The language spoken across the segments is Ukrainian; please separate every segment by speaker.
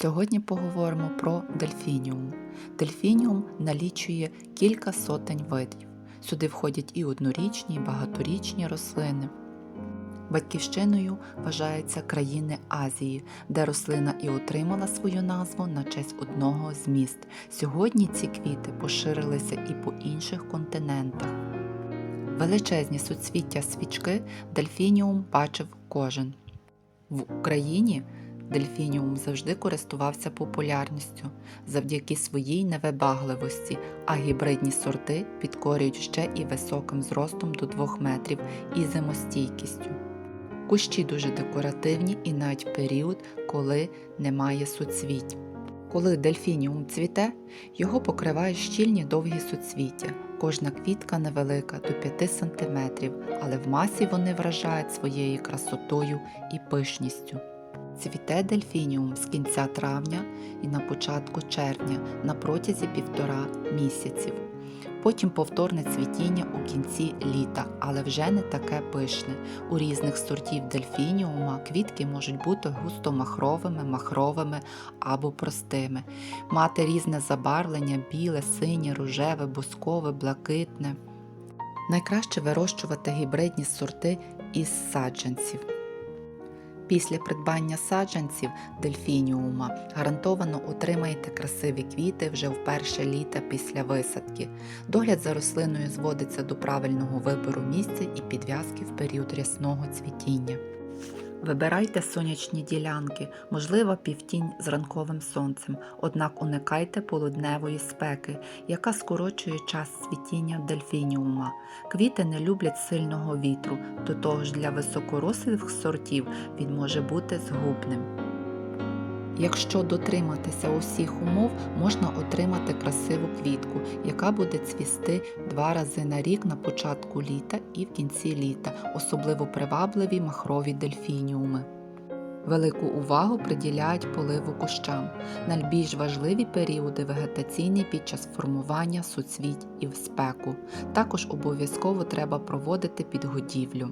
Speaker 1: Сьогодні поговоримо про дельфініум. Дельфініум налічує кілька сотень видів. Сюди входять і однорічні, і багаторічні рослини. Батьківщиною вважаються країни Азії, де рослина і отримала свою назву на честь одного з міст. Сьогодні ці квіти поширилися і по інших континентах. Величезні суцвіття свічки дельфініум бачив кожен. В Україні дельфініум завжди користувався популярністю завдяки своїй невибагливості, а гібридні сорти підкорюють ще і високим зростом до 2 метрів і зимостійкістю. Кущі дуже декоративні і навіть період, коли немає суцвіть. Коли дельфініум цвіте, його покривають щільні довгі суцвіття. Кожна квітка невелика до 5 см, але в масі вони вражають своєю красотою і пишністю. Цвіте дельфініум з кінця травня і на початку червня на протязі півтора місяців. Потім повторне цвітіння у кінці літа, але вже не таке пишне. У різних сортів дельфініума квітки можуть бути густомахровими, махровими або простими, мати різне забарвлення біле, синє, рожеве, бускове, блакитне. Найкраще вирощувати гібридні сорти із саджанців. Після придбання саджанців дельфініума гарантовано отримаєте красиві квіти вже в перше літо після висадки. Догляд за рослиною зводиться до правильного вибору місця і підв'язки в період рясного цвітіння. Вибирайте сонячні ділянки, можливо, півтінь з ранковим сонцем, однак уникайте полудневої спеки, яка скорочує час світіння дельфініума. Квіти не люблять сильного вітру, до того ж для високорослих сортів він може бути згубним. Якщо дотриматися усіх умов, можна отримати красиву квітку, яка буде цвісти два рази на рік на початку літа і в кінці літа, особливо привабливі махрові дельфініуми. Велику увагу приділяють поливу кущам. Найбільш важливі періоди вегетаційні під час формування суцвіть і в спеку. Також обов'язково треба проводити підгодівлю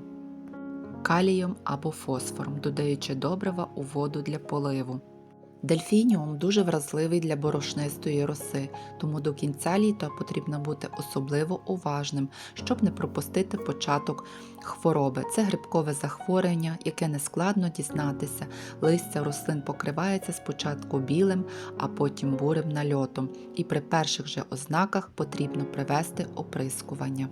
Speaker 1: калієм або фосфором, додаючи добрива у воду для поливу. Дельфініум дуже вразливий для борошнистої роси, тому до кінця літа потрібно бути особливо уважним, щоб не пропустити початок хвороби. Це грибкове захворювання, яке нескладно дізнатися. Листя рослин покривається спочатку білим, а потім бурим нальотом, і при перших же ознаках потрібно привести оприскування.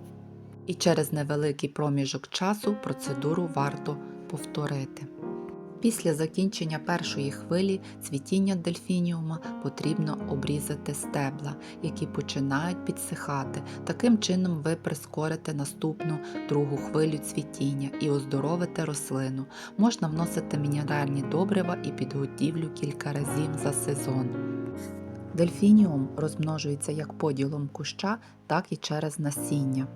Speaker 1: І через невеликий проміжок часу процедуру варто повторити. Після закінчення першої хвилі цвітіння дельфініума потрібно обрізати стебла, які починають підсихати. Таким чином ви прискорите наступну другу хвилю цвітіння і оздоровите рослину. Можна вносити мінеральні добрива і підгодівлю кілька разів за сезон. Дельфініум розмножується як поділом куща, так і через насіння.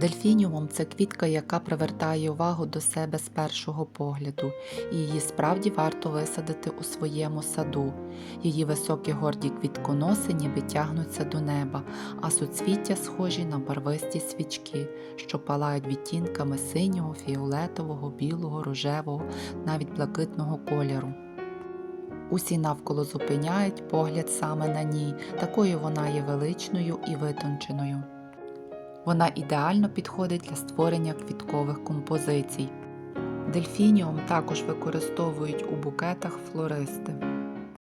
Speaker 1: Дельфініум це квітка, яка привертає увагу до себе з першого погляду, і її справді варто висадити у своєму саду. Її високі горді квітконоси ніби тягнуться до неба, а суцвіття схожі на барвисті свічки, що палають відтінками синього, фіолетового, білого, рожевого, навіть блакитного кольору. Усі навколо зупиняють погляд саме на ній, такою вона є величною і витонченою. Вона ідеально підходить для створення квіткових композицій. Дельфініум також використовують у букетах флористи.